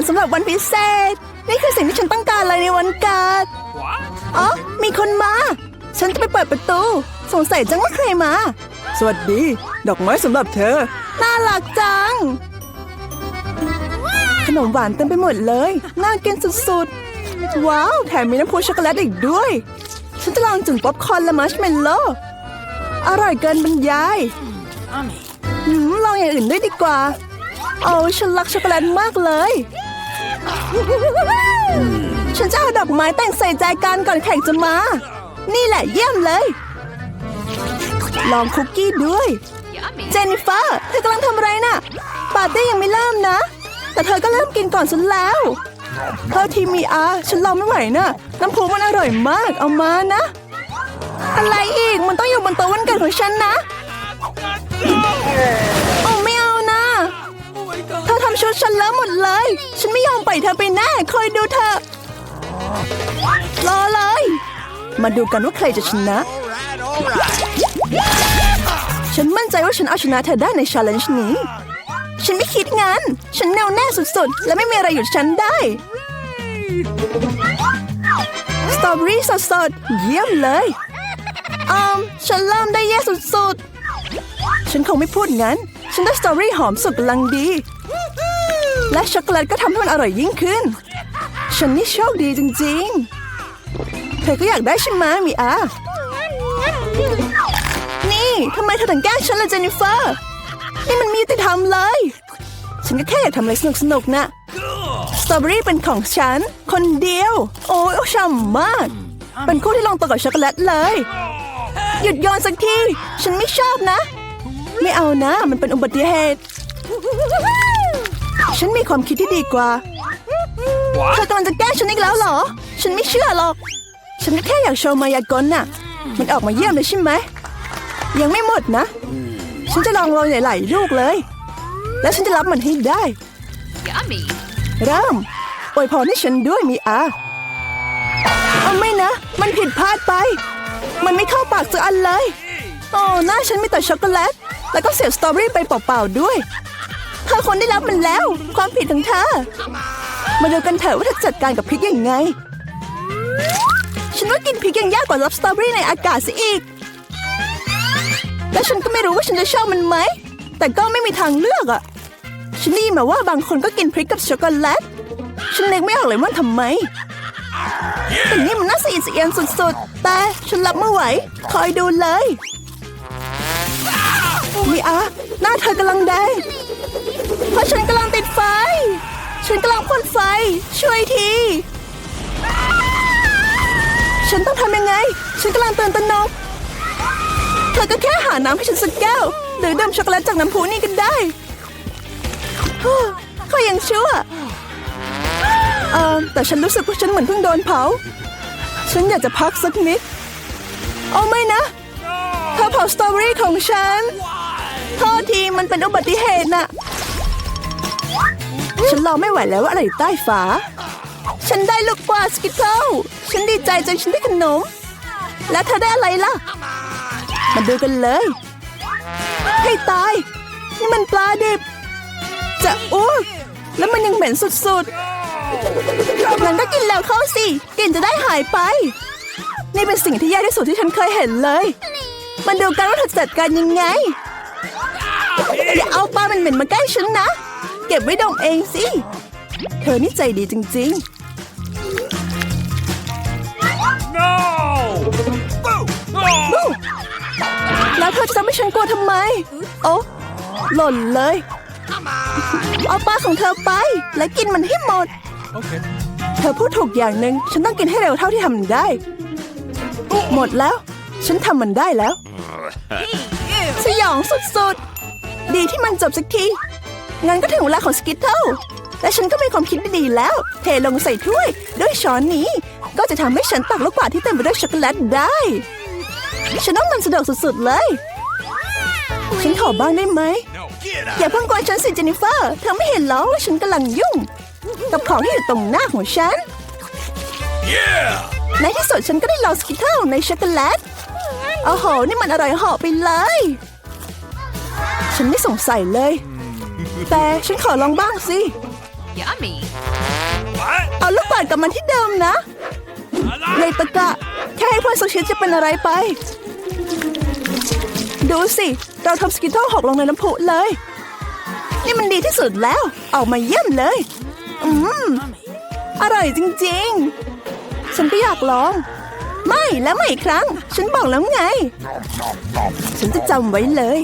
ญสำหรับวันพิเศษ นี่คือสิ่งที่ฉันต้องการเลยในวันเกิดอ๋อมีคนมา ฉันจะไปเปิดประตู สงสัยจังว่าใครมา สวัสดี ดอกไม้สำหรับเธอ น่ารักจัง ขนมหวานเต็มไปหมดเลย น่ากินสุดๆ ว้าว แถมมีน้ำพุช็อกโกแลตอีกด้วย ฉันจะลองจุ่มป๊อปคอร์นและมัชเมลโล่อร่อยเกินบรรยายหืมลองอย่างอื่นด้วยดีกว่า โอ้ฉันรักช็อกโกแลตมากเลย ฉันจะเอาดอกไม้แต่งใส่ใจกันก่อนแขกจะมา นี่แหละเยี่ยมเลย ลองคุกกี้ด้วย เจนนิเฟอร์เธอกำลังทำอะไรน่ะ ปาร์ตี้ยังไม่เริ่มนะ แต่เธอก็เริ่มกินก่อนฉันแล้วเธอทีมีอาฉันรอไม่ไหวน่ะ น้ำพุมันอร่อยมากเอามานะ อะไรอีกมันต้องอยู่บนโต๊ะวันเกิดของฉันนะำชุดฉันเลอะหมดเลย ฉันไม่ยอมปล่อยเธอไปแน่คอยดูเธอ รอเลย มาดูกันว่าใครจะชนะ ฉันมั่นใจว่าฉันเอาชนะเธอได้ในชาเลนจ์นี้ ฉันไม่คิดงั้น ฉันแน่วแน่สุดๆ และไม่มีอะไรหยุดฉันได้ สตรอเบอรี่สดๆ เยี่ยมเลยอืมฉันเริ่มได้แย่สุดๆ ฉันคงไม่พูดงั้น ฉันได้สตรอเบอรี่หอมสุกกำลังดี และช็อกโกแลตก็ทำให้มันอร่อยยิ่งขึ้น ฉันนี่โชคดีจริงๆ เธอก็อยากได้ใช่ไหมมีอานี่ทำไมเธอถึงแกล้งฉันล่ะเจนนิเฟอร์ นี่มันมียุติธรรมเลย ฉันก็แค่อยากทำอะไรสนุกๆนะสตรอเบอรี่เป็นของฉัน คนเดียว โอ้ยช่ำมาก เป็นคู่ที่ลงตัวกับช็อกโกแลตเลย หยุดโยนสักที ฉันไม่ชอบนะ ไม่เอานะ มันเป็นอุบัติเหตุ ฉันมีความคิดที่ดีกว่าเธอกำลังจะแกล้งฉันอีกแล้วเหรอ ฉันไม่เชื่อหรอก ฉันก็แค่อยากโชว์มายากลน่ะ มันออกมาเยี่ยมเลยใช่ไหม ยังไม่หมดนะ ฉันจะลองโรยหลายๆลูกเลย แล้วฉันจะรับมันให้ได้ Yummy. เริ่มอวยพรให้ฉันด้วยมีอาเอาไม่นะ มันผิดพลาดไป มันไม่เข้าปากสักอันเลย โอ้หน้าฉันมีแต่ช็อกโกแลต แล้วก็เสียบสตรอเบอรี่ไปเปล่าๆด้วยเธอคนได้รับมันแล้ว ความผิดของเธอ มาดูกันเถอะว่าเธอจัดการกับพริกยังไง ฉันว่ากินพริกยังยากกว่ารับสตรอเบอรี่ในอากาศซะอีก และฉันก็ไม่รู้ว่าฉันจะชอบมันไหม แต่ก็ไม่มีทางเลือกอะฉันได้ยินมาว่าบางคนก็กินพริกกับช็อกโกแลต ฉันนึกไม่ออกเลยว่าทำไมแต่นี่มันน่าสะอิดสะเอียนสุดๆ แต่ฉันรับไม่ไหว คอยดูเลย มีอาหน้าเธอกำลังแดง เพราะฉันกำลังติดไฟ ฉันกำลังพ่นไฟ ช่วยที ฉันต้องทำยังไง ฉันกำลังเตื่นตนก เธอก็แค่หาน้ำให้ฉันสักแก้ว หรือดื่มช็อกโกแลตจากน้ำพุนี่ก็ได้ฮู้ก็ยังชั่วเออแต่ฉันรู้สึกว่าฉันเหมือนเพิ่งโดนเผา ฉันอยากจะพักสักนิด เอาไม่นะ เธอเผาสตรอเบอรี่ของฉัน โทษทีมันเป็นอุบัติเหตุน่ะ ฉันรอไม่ไหวแล้วว่าอะไรอยู่ใต้ฝา ฉันได้ลูกกวาดสกิทเทิลฉันดีใจจนฉันได้ขนม แล้วเธอได้อะไรล่ะ มาดูกันเลย ให้ตาย นี่มันปลาดิบ จะอ้วกแล้วมันยังเหม็นสุดๆงั้นก็กินแล้วเข้าสิกลิ่นจะได้หายไป นี่เป็นสิ่งที่แย่ที่สุดที่ฉันเคยเห็นเลย มันดูกันว่าเธอจัดการยังไง อย่าเอาปลามันเหม็นมาใกล้ฉันนะ เก็บไว้ดมเองสิ เธอนี่ใจดีจริง No! Oh! ๆแล้วเธอจะทำให้ฉันกลัวทำไม โอ้หล่นเลย เอาปลาของเธอไป และกินมันให้หมด Okay. เธอพูดถูกอย่างหนึ่งฉันต้องกินให้เร็วเท่าที่ทำได้ หมดแล้ว ฉันทำมันได้แล้ว สยองสุดๆ ดีที่มันจบสักที งั้นก็ถึงเวลาของสกิทเทิลและฉันก็มีความคิดดีๆแล้ว เทลงใส่ถ้วย ด้วยช้อนนี้ ก็จะทำให้ฉันตักลูกกวาดที่เต็มไปด้วยช็อกโกแลตได้ ฉันว่ามันสะดวกสุดๆเลย ฉันขอบ้างได้ไหม No. Get อย่าเพิ่งกวนฉันสิเจนนิเฟอร์ เธอไม่เห็นเหรอว่าฉันกำลังยุ่ง กับของที่อยู่ตรงหน้าของฉัน Yeah! ในที่สุดฉันก็ได้ลองสกิทเทิลในช็อกโกแลตโอ้โห นี่มันอร่อยเหาะไปเลย ฉันไม่สงสัยเลย แต่ฉันขอลองบ้างสิ Yummy. What? เอาลูกบาศก์กลับมาที่เดิมนะเรตะกะ แค่ให้เพื่อนสักชิ้นจะเป็นอะไรไป ดูสิ เราทำสกิทเทิลหกลงในน้ำพุเลย นี่มันดีที่สุดแล้ว ออกมาเยี่ยมเลย อืม อร่อยจริงๆ ฉันก็อยากลอง ไม่แล้วไม่อีกครั้ง ฉันบอกแล้วไง ฉันจะจำไว้เลย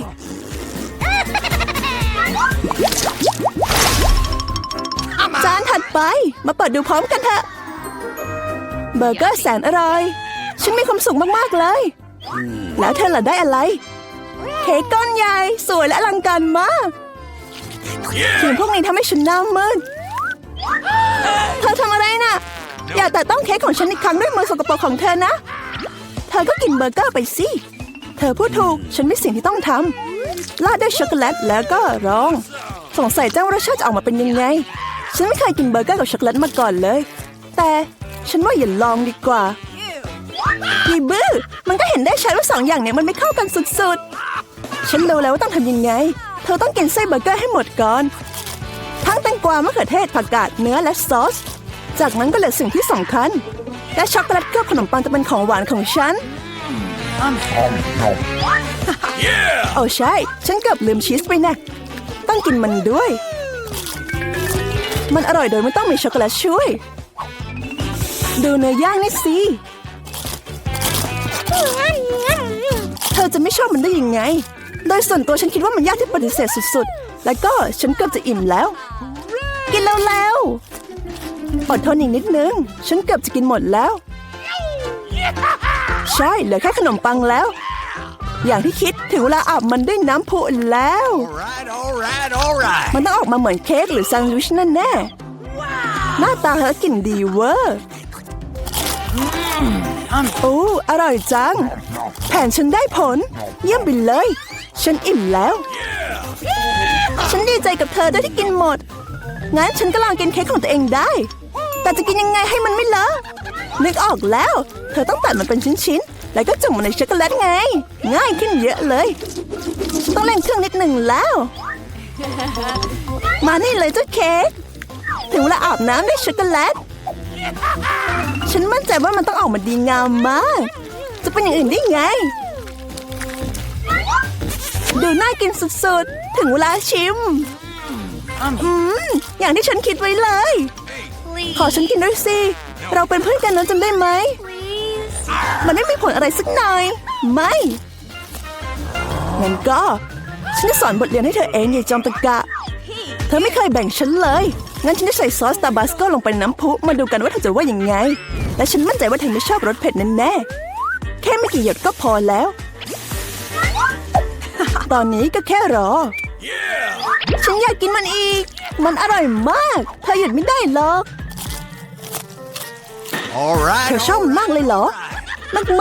จานถัดไป มาเปิดดูพร้อมกันเถอะ เบอร์เกอร์แสนอร่อย ฉันมีความสุขมาก ๆ เลย แล้วเธอล่ะได้อะไร เค้กก้อนใหญ่ สวยและอลังการมากสิ่งพวกนี้ทำให้ฉันหน้ามืดเธอทำอะไรน่ะ อย่าแต่ต้องเค้กของฉันอีกครั้งด้วยมือสกปรกของเธอนะ เธอก็กินเบอร์เกอร์ไปสิ เธอพูดถูก ฉันมีสิ่งที่ต้องทำ ราดด้วยช็อกโกแลตแล้วก็รอง สงสัยเจ้ารสชาติจะออกมาเป็นยังไง ฉันไม่เคยกินเบอร์เกอร์กับช็อกโกแลตมาก่อนเลย แต่ฉันว่าอย่าลองดีกว่ายีบื้อมันก็เห็นได้ชัดว่าสองอย่างเนี้ยมันไม่เข้ากันสุดๆ ฉันรู้แล้วว่าต้องทำยังไง เธอต้องกินไส้เบอร์เกอร์ให้หมดก่อน ทั้งแตงกวามะเขือเทศผักกาดเนื้อและซอส จากนั้นก็เหลือสิ่งที่สำคัญ และช็อกโกแลตเคลือบขนมปังจะเป็นของหวานของฉัน Yeah! โอ้ใช่ ฉันเกือบลืมชีสไปนะ ต้องกินมันด้วย มันอร่อยโดยไม่ต้องมีช็อกโกแลตช่วย ดูเนื้อย่างนี่สิ เธอจะไม่ชอบมันได้ยังไง โดยส่วนตัวฉันคิดว่ามันยากที่ปฏิเสธสุดๆ แล้วก็ฉันเกือบจะอิ่มแล้ว กินแล้วแล้วอดทนอีกนิดนึง ฉันเกือบจะกินหมดแล้ว ใช่ เหลือแค่ขนมปังแล้ว อย่างที่คิดถึงเวลาอาบมันด้วยน้ำพุแล้ว Alright, alright, alright. มันต้องออกมาเหมือนเค้กหรือแซนด์วิชนั่นแน่หน้าตาเธอกลิ่นดีเวอร์โอ้อร่อยจัง แผนฉันได้ผล เยี่ยมไปเลย ฉันอิ่มแล้ว ฉันดีใจกับเธอด้วยที่กินหมด งั้นฉันก็ลองกินเค้กของตัวเองได้ แต่จะกินยังไงให้มันไม่เลอะนึกออกแล้ว เธอต้องตัดมันเป็นชิ้นๆ แล้วก็จุ่มมันในช็อกโกแลตไง ง่ายขึ้นเยอะเลย ต้องเล่นเครื่องนิดหนึ่งแล้ว มานี่เลยเจ้าเค้กถึงเวลาอาบน้ำด้วยช็อกโกแลต ฉันมั่นใจว่ามันต้องออกมาดีงามมาก จะเป็นอย่างอื่นได้ไง ดูน่ากินสุดๆ ถึงเวลาชิม อืม อย่างที่ฉันคิดไว้เลย ขอฉันกินด้วยสิ เราเป็นเพื่อนกันนะจำได้ไหม มันไม่มีผลอะไรสักหน่อย ไม่งั้นก็ ฉันจะสอนบทเรียนให้เธอเองอย่าจอมตะกะ เธอไม่เคยแบ่งฉันเลย งั้นฉันจะใส่ซอสตาบาสโกลงไปในน้ำพุมาดูกันว่าเธอจะว่ายังไง และฉันมั่นใจว่าเธอไม่ชอบรสเผ็ดแน่ๆแค่ไม่กี่หยดก็พอแล้ว ตอนนี้ก็แค่รอ Yeah! ฉันอยากกินมันอีก มันอร่อยมาก เธอหยุดไม่ได้หรอก Alright. เธอชอบมันมากเลยเหรอ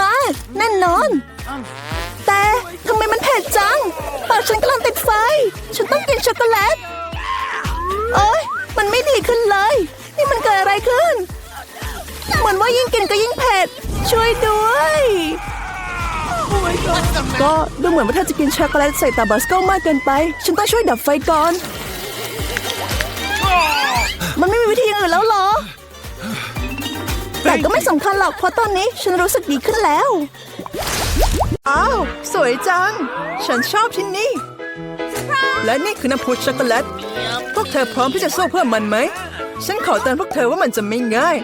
มากๆแน่นอน แต่ทำไมมันเผ็ดจังปากฉันกำลังติดไฟ ฉันต้องกินช็อกโกแลตเอ้ยมันไม่ดีขึ้นเลย นี่มันเกิดอะไรขึ้น เหมือนว่ายิ่งกินก็ยิ่งเผ็ด ช่วยด้วย ก็ดูเหมือนว่าเธอจะกินช็อกโกแลตใส่ตาบาสโกมากเกินไป ฉันต้องช่วยดับไฟก่อน มันไม่มีวิธีอื่นแล้วเหรอ แต่ก็ไม่สำคัญหรอกเพราะตอนนี้ฉันรู้สึกดีขึ้นแล้ว อ้าว สวยจัง ฉันชอบที่นี่ และนี่คือน้ำพุช็อกโกแลต พวกเธอพร้อมที่จะสู้เพื่อมันไหม ฉันขอเตือนพวกเธอว่ามันจะไม่ง่าย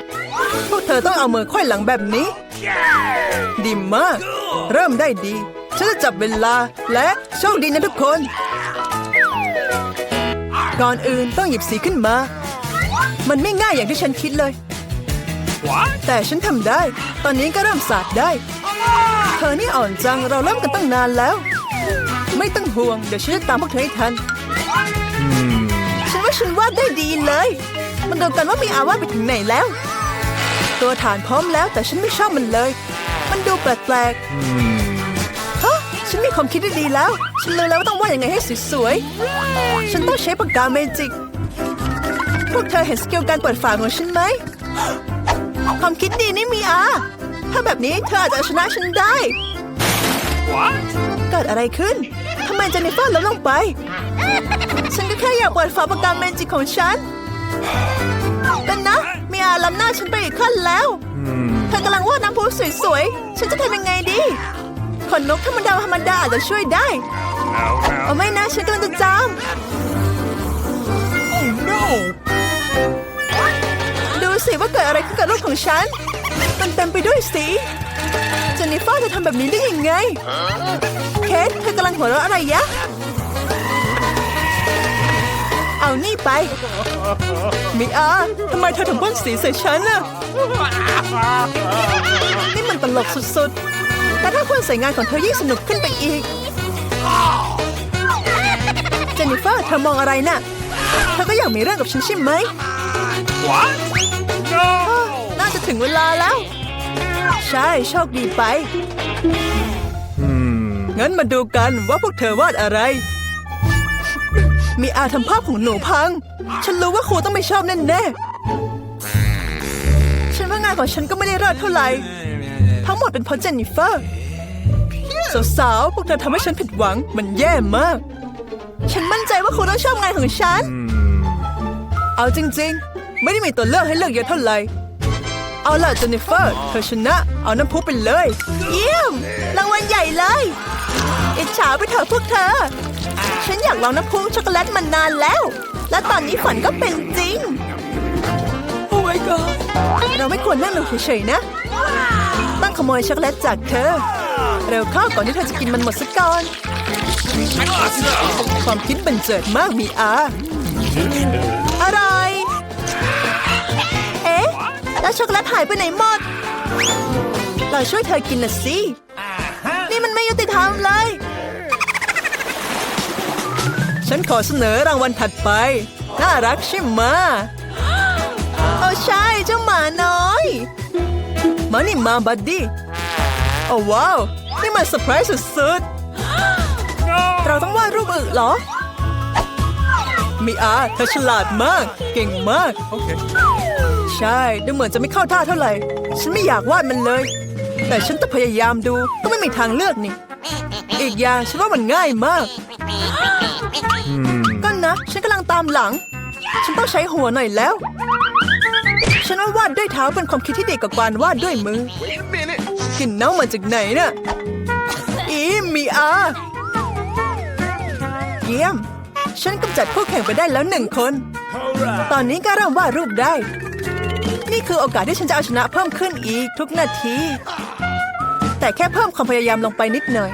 พวกเธอต้องเอามือไขว้หลังแบบนี้ ดีมาก เริ่มได้ดี ฉันจะจับเวลาและโชคดีนะทุกคน ก่อนอื่นต้องหยิบสีขึ้นมา มันไม่ง่ายอย่างที่ฉันคิดเลย แต่ฉันทำได้ ตอนนี้ก็เริ่มสาดได้ เธอนี่อ่อนจังเราเริ่มกันตั้งนานแล้ว ไม่ต้องห่วง เดี๋ยวฉันจะตามพวกเธอให้ทัน ฉันว่าฉันวาดได้ดีเลย มันดูกันว่ามีอาวาดไปถึงไหนแล้ว ตัวฐานพร้อมแล้วแต่ฉันไม่ชอบมันเลย มันดูแปลกๆฮะฉันมีความคิดที่ดีแล้ว ฉันรู้แล้วว่าต้องวาดยังไงให้สวยๆ ฉันต้องใช้ปากกาเมจิก พวกเธอเห็นสกิลการเปิดฝาของฉันไหม ความคิดดีนี่มีอาถ้าแบบนี้เธออาจจะเอาชนะฉันได้ What? เกิดอะไรขึ้น ทำไมเจนนิเฟอร์ล้มลงไป ฉันก็แค่อยากเปิดฝาปากกาเมจิกของฉันกันนะ มีอาล้ำหน้าฉันไปอีกขั้นแล้ว เธอกำลังวาดน้ำพุสวยๆ ฉันจะทำยังไงดี ขนนกธรรมดาธรรมดาอาจจะช่วยได้ No, เอา no. ไม่นะ ฉันกำลังจะจาม Oh, no. สิว่าเกิดอะไรขึ้นกับรูปของฉัน มันเต็มไปด้วยสีเจนนิเฟอร์เธอทำแบบนี้ได้ยังไง เคทเธอกำลังหัวเราะอะไรยะ เอานี่ไป มิอาทำไมเธอถึงพ่นสีใส่ฉันน่ะ นี่มันตลกสุดๆ แต่ถ้าพ่นใส่งานของเธอยิ่งสนุกขึ้นไปอีก เจนนิเฟอร์เธอมองอะไรน่ะ เธอก็อยากมีเรื่องกับฉันใช่ไหม What? No. น่าจะถึงเวลาแล้ว ใช่โชคดีไปงั้นมาดูกันว่าพวกเธอวาดอะไร มีอาทำภาพของหนูพัง ฉันรู้ว่าครูต้องไม่ชอบแน่ๆฉันว่างานของฉันก็ไม่ได้รอดเท่าไหร่ ทั้งหมดเป็นเพราะเจนนิเฟอร์สาวๆพวกเธอทำให้ฉันผิดหวัง มันแย่มาก ฉันมั่นใจว่าครูต้องชอบงานของฉัน เอาจริง ๆ ไม่ได้มีตัวเลือกให้เลือกเยอะเท่าไหร่เอาล่ะเจนนิเฟอร์ เธอชนะ เอาน้ำพุไปเลย เยี่ยมรางวัลใหญ่เลยอิจฉาไปเถอะพวกเธอ ฉันอยากลองน้ำพุช็อกโกแลตมานานแล้ว และตอนนี้ฝันก็เป็นจริง โอ้ my god เราไม่ควรนั่งลงเฉยๆนะต้องขโมยช็อกโกแลตจากเธอ เร็วเข้าก่อนที่เธอจะกินมันหมดซะก่อน ความคิดบันเจิดมากมีอา ช็อกโกแลตหายไปไหนหมด เราช่วยเธอกินน่ะสิ นี่มันไม่ยุติธรรมเลย ฉันขอเสนอรางวัลถัดไป น่ารักใช่ไหมะโอ้ใช่เจ้าหมาน้อย มานี่มาบัดดี้โอ้ว้าว นี่มันเซอร์ไพรส์สุดๆ เราต้องวาดรูปอึเหรอ มีอาเธอฉลาดมาก เก่งมาก Okay. ใช่ ดูเหมือนจะไม่เข้าท่าเท่าไหร่ ฉันไม่อยากวาดมันเลย แต่ฉันต้องพยายามดู ก็ไม่มีทางเลือกนี่ อีกอย่างฉันว่ามันง่ายมาก ก็นะ ฉันกำลังตามหลัง ฉันต้องใช้หัวหน่อยแล้ว ฉันว่าวาดด้วยเท้าเป็นความคิดที่ดีกว่าการวาดด้วยมือ Wait a minute. กลิ่นเน่ามาจากไหนน่ะ อีมีอาเยี่ยม ฉันกำจัดคู่แข่งไปได้แล้วหนึ่งคน All right. ตอนนี้ก็เริ่มวาดรูปได้ นี่คือโอกาสที่ฉันจะเอาชนะเพิ่มขึ้นอีกทุกนาที แต่แค่เพิ่มความพยายามลงไปนิดหน่อย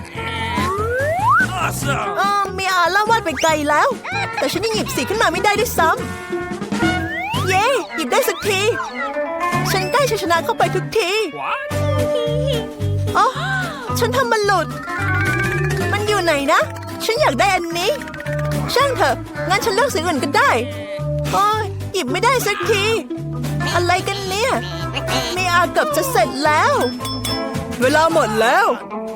Awesome. เออมีอาล่าวาดไปไกลแล้ว แต่ฉันยังหยิบสีขึ้นมาไม่ได้ด้วยซ้ำเย้หยิบได้สักที ฉันใกล้ชัยชนะเข้าไปทุกที What? อ๋อฉันทำมันหลุด มันอยู่ไหนนะ ฉันอยากได้อันนี้ ช่างเถอะ งั้นฉันเลือกสีอื่นก็ได้โอ้ยหยิบไม่ได้สักที อะไรกันเนี่ยมีอาเกับจะเสร็จแล้ว เวลาหมดแล้ว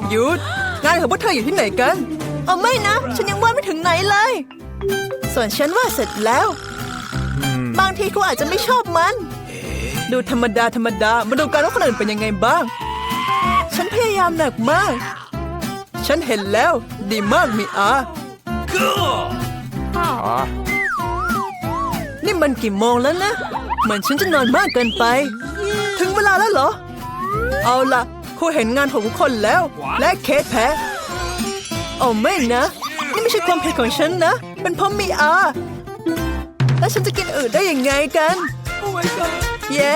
หยุด งานของพวกเธออยู่ที่ไหนกันเอาไม่นะ ฉันยังวาดไม่ถึงไหนเลย ส่วนฉันวาดเสร็จแล้ว บางทีครูอาจจะไม่ชอบมัน ดูธรรมดาธรรมดามาดูกันว่าคนอื่นเป็นยังไงบ้าง ฉันพยายามหนักมาก ฉันเห็นแล้ว ดีมากมีอา Cool. นี่มันกี่โมงแล้วนะ เหมือนฉันจะนอนมากเกินไป ถึงเวลาแล้วเหรอ เอาล่ะครูเห็นงานของทุกคนแล้ว และเคสแพ้โอ้ไม่นะ นี่ไม่ใช่ความผิดของฉันนะ เป็นเพราะมีอา แล้วฉันจะกินอื่นได้ยังไงกันโอ้ my god เย้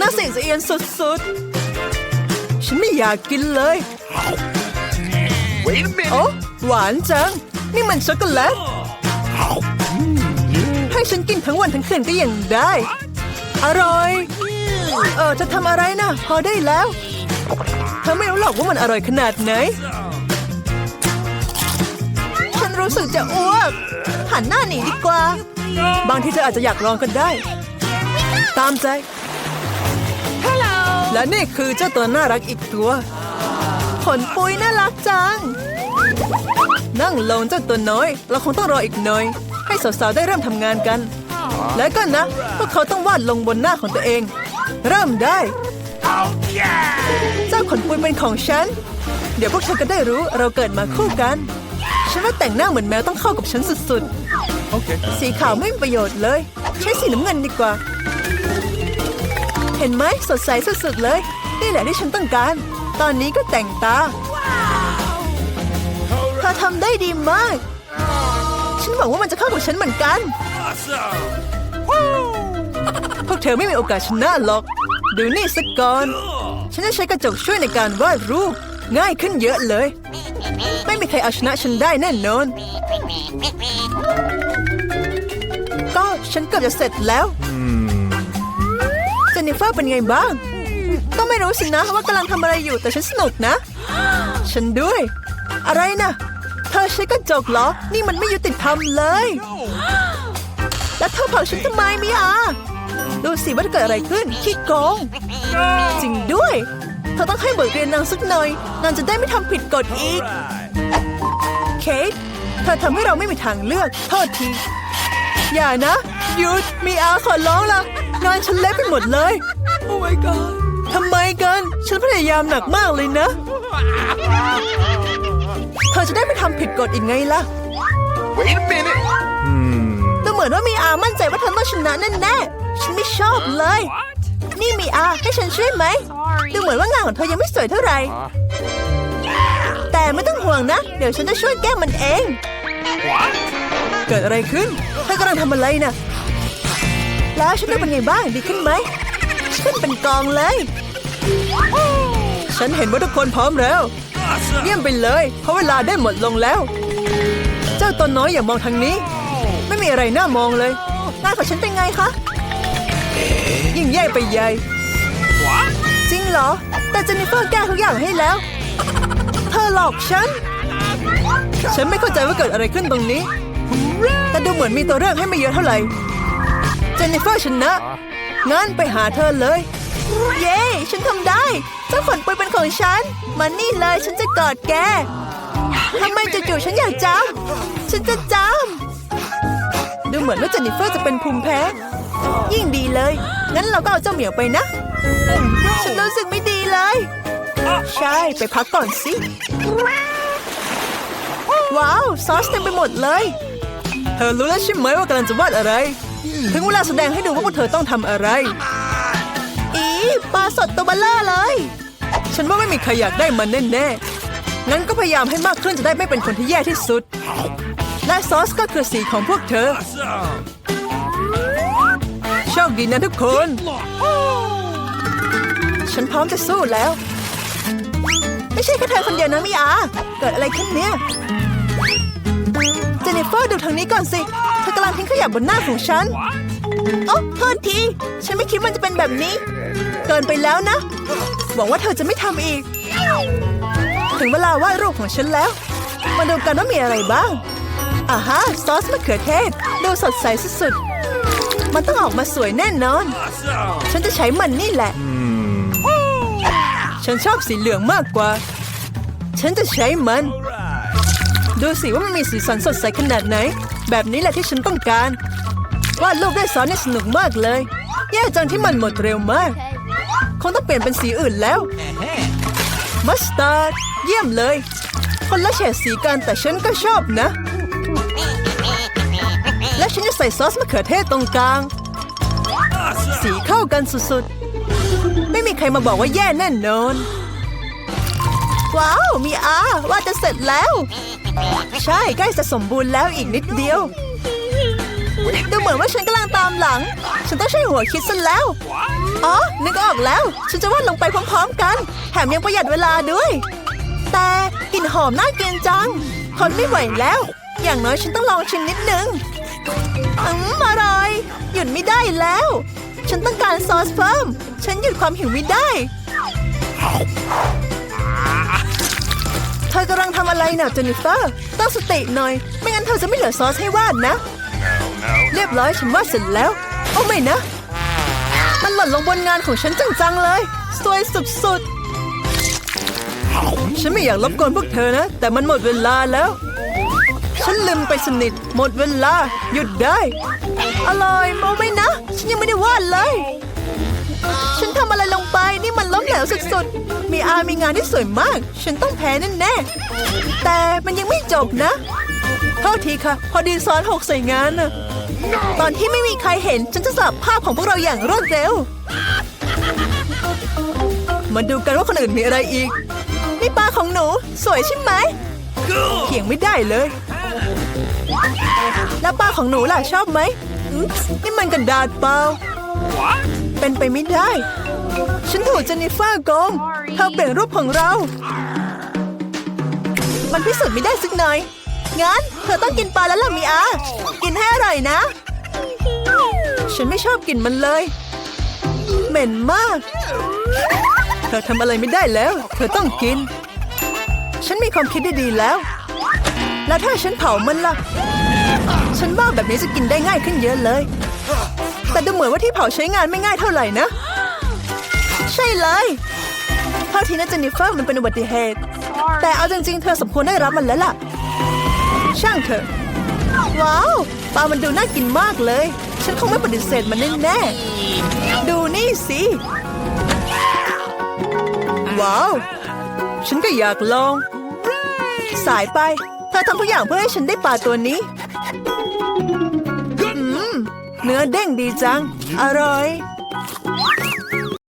น่าเสียสะเอียนสุดๆ ฉันไม่อยากกินเลย Wait a minute. โอ้หวานจัง นี่มันช็อกโกแลตให้ฉันกินทั้งวันทั้งคืนก็ยังได้ อร่อย เออจะทำอะไรนะพอได้แล้วเธอไม่รู้หรอกว่ามันอร่อยขนาดไหน ฉันรู้สึกจะอ้วก หันหน้าหนีดีกว่า บางทีเธออาจจะอยากลองก็ได้ ตามใจและนี่คือเจ้าตัวน่ารักอีกตัว ขนปุยน่ารักจัง นั่งลงเจ้าตัวน้อย เราคงต้องรออีกหน่อย ให้สาวๆได้เริ่มทำงานกัน และก็นะพวกเขาต้องวาดลงบนหน้าของตัวเอง เริ่มได้ Oh yeah. เจ้าขนปุยเป็นของฉัน เดี๋ยวพวกเธอก็ได้รู้เราเกิดมาคู่กัน ฉันว่าแต่งหน้าเหมือนแมวต้องเข้ากับฉันสุด Okay. ๆสีขาวไม่มีประโยชน์เลย ใช้สีน้ำเงินดีกว่า เห็นไหมสดใสสุดๆเลย นี่แหละที่ฉันต้องการ ตอนนี้ก็แต่งตาเธอทำได้ดีมาก ฉันหวังว่ามันจะเข้ากับฉันเหมือนกัน Awesome. พวกเธอไม่มีโอกาสชนะหรอก ดูนี่สักก่อน ฉันจะใช้กระจกช่วยในการวาดรูป ง่ายขึ้นเยอะเลย ไม่มีใครเอาชนะฉันได้แน่นอน ก็ฉันเกือบจะเสร็จแล้วเจนนิเฟอร์เป็นไงบ้าง ก็ไม่รู้สินะว่ากำลังทำอะไรอยู่แต่ฉันสนุกนะ ฉันด้วย อะไรนะ เธอใช้กระจกเหรอ นี่มันไม่ยุติธรรมเลย แล้วเธอผลักฉันทำไมมิอาดูสิว่าเกิดอะไรขึ้นขี้โกงจริงด้วย เธอต้องให้บทเรียนนางสักหน่อย นางจะได้ไม่ทำผิดกฎอีก Right. เคทเธอทำให้เราไม่มีทางเลือกโทษที อย่านะหยุดมีอาขอร้องละงานฉันเละไปหมดเลย โอ้ my god ทำไมกัน ฉันพยายามหนักมากเลยนะ เธอจะได้ไม่ทำผิดกฎอีกไงล่ะ Wait a minute. ดูเห มือนว่ามีอามั่นใจว่าเธอต้องชนะแน่ๆฉันไม่ชอบเลย What? นี่มีอาให้ฉันช่วยไหม ดูเหมือนว่างานของเธอยังไม่สวยเท่าไหร่ แต่ไม่ต้องห่วงนะ เดี๋ยวฉันจะช่วยแก้มันเอง What? เกิดอะไรขึ้นเธอกำลังทำอะไรนะแล้วฉันเป็นไงบ้างดีขึ้นไหมขึ้นเป็นกองเลย ฉันเห็นว่าทุกคนพร้อมแล้ว Awesome. เยี่ยมไปเลย เพราะเวลาได้หมดลงแล้ว เจ้าตัวน้อยอย่ามองทางนี้ ไม่มีอะไรน่ามองเลยงานของฉันเป็นไงคะ ยิ่งแย่ไปใหญ่ What? จริงเหรอ แต่เจนนิเฟอร์แก้ทุกอย่างให้แล้ว เธอหลอกฉัน ฉันไม่เข้าใจว่าเกิดอะไรขึ้นตรงนี้ แต่ดูเหมือนมีตัวเลือกให้ไม่เยอะเท่าไหร่ เจนนิเฟอร์ชนะ งั้นไปหาเธอเลย เย้ ฉันทำได้ เจ้าขนปุยเป็นของฉันมานี่เลยฉันจะกอดแกทำไมจู่ๆฉันอยากจำฉันจะจำ ดูเหมือนว่าเจนนิเฟอร์จะเป็นภูมิแพ้ ยิ่งดีเลย งั้นเราก็เอาเจ้าเหมียวไปนะ ฉันรู้สึกไม่ดีเลย ใช่ ไปพักก่อนสิ ว้าว ซอสเต็มไปหมดเลย เธอรู้แล้วใช่ไหมว่ากำลังจะวาดอะไร ถึงเวลาแสดงให้ดูว่าพวกเธอต้องทำอะไร อีปลาสดตัวเบลล์เลย ฉันว่าไม่มีใครอยากได้มันแน่ๆงั้นก็พยายามให้มากขึ้นจะได้ไม่เป็นคนที่แย่ที่สุด และซอสก็คือสีของพวกเธอ Awesome. โชคดีนะทุกคน ฉันพร้อมจะสู้แล้ว ไม่ใช่แค่เธอคนเดียวนะมิอาเกิดอะไรขึ้นเนี่ยเจนนิเฟอร์ดูทางนี้ก่อนสิ เธอกำลังทิ้งขยะบนหน้าของฉัน โอ้โทษที ฉันไม่คิดมันจะเป็นแบบนี้ เกินไปแล้วนะ หวังว่าเธอจะไม่ทำอีก ถึงเวลาวาดรูปของฉันแล้ว มาดูกันว่ามีอะไรบ้าง อ่าฮะซอสมะเขือเทศ ดูสดใสสุดๆ มันต้องออกมาสวยแน่นอน Awesome. ฉันจะใช้มันนี่แหละ ฉันชอบสีเหลืองมากกว่า ฉันจะใช้มัน Alright. ดูสิว่ามันมีสีสันสดใสขนาดไหน แบบนี้แหละที่ฉันต้องการวาดรูปด้วยซอสนี่สนุกมากเลย แย่จังที่มันหมดเร็วมาก คงต้องเปลี่ยนเป็นสีอื่นแล้ว มัสตาร์ดเยี่ยมเลย คนละเฉดสีกันแต่ฉันก็ชอบนะและ ฉันจะใส่ซอสมะเขือเทศตรงกลาง Awesome. สีเข้ากันสุดๆ ไม่มีใครมาบอกว่าแย่แน่นอน ว้าว มีอาว่าจะเสร็จแล้ว ใช่ใกล้จะสมบูรณ์แล้วอีกนิดเดียว ดูเหมือนว่าฉันกำลังตามหลัง ฉันต้องใช้หัวคิดซะแล้ว อ๋อ นึกออกแล้ว ฉันจะวาดลงไปพร้อมๆกัน แถมยังประหยัดเวลาด้วย แต่กลิ่นหอมน่ากินจังทนไม่ไหวแล้ว อย่างน้อยฉันต้องลองชิมนิดนึง อืมอร่อย หยุดไม่ได้แล้ว ฉันต้องการซอสเพิ่ม ฉันหยุดความหิวไม่ได้ เธอกำลังทำอะไรน่ะเจนนิเฟอร์ตั้งสติหน่อย ไม่งั้นเธอจะไม่เหลือซอสให้วาดนะ เรียบร้อยฉันวาดเสร็จแล้ว โอ้ไม่นะ มันหล่นลงบนงานของฉันจังๆเลยสวยสุดๆ ฉันไม่อยากรบกวนพวกเธอนะ แต่มันหมดเวลาแล้ว ฉันลืมไปสนิท หมดเวลา หยุดได้ อร่อยโมไม่นะ ฉันยังไม่ได้วาดเลย ฉันทำอะไรลงไปนี่มันล้มเหลวสุดๆ มีอามีงานที่สวยมาก ฉันต้องแพ้แน่ๆแต่มันยังไม่จบนะโทษทีค่ะ พอดีซ้อนหกใส่งานน่ะตอนที่ไม่มีใครเห็น ฉันจะสับภาพของพวกเราอย่างรวดเร็ว มาดูกันว่าคนอื่นมีอะไรอีก นี่ปลาของหนู สวยใช่ไหมเถียงไม่ได้เลย แล้วปลาของหนูล่ะชอบไหมอุ๊ยนี่มันกระดาษเปล่า What? เป็นไปไม่ได้ ฉันถูกเจนนิเฟอร์โกงเธอเปลี่ยนรูปของเรา มันพิสูจน์ไม่ได้สักหน่อย งั้น เธอต้องกินปลาแล้วล่ะมีอา กินให้อร่อยนะ ฉันไม่ชอบกลิ่นมันเลย เหม็นมาก เธอทำอะไรไม่ได้แล้ว เธอต้องกิน ฉันมีความคิดดีๆแล้ว แล้วถ้าฉันเผามันล่ะ ฉันว่าแบบนี้จะกินได้ง่ายขึ้นเยอะเลย แต่ดูเหมือนว่าที่เผาใช้งานไม่ง่ายเท่าไหร่นะ ใช่เลยเท่าที่นะเจนนิเฟอร์มันเป็นอุบัติเหตุ แต่เอาจริง ๆ เธอสมควรได้รับมันแล้วล่ะ ช่างเถอะ ว้าวปลามันดูน่ากินมากเลย ฉันคงไม่ปฏิเสธมันแน่ๆดูนี่สิ ว้าว ฉันก็อยากลอง สายไป เธอทำทุกอย่างเพื่อให้ฉันได้ปลาตัวนี้อืมเนื้อเด้งดีจัง อร่อย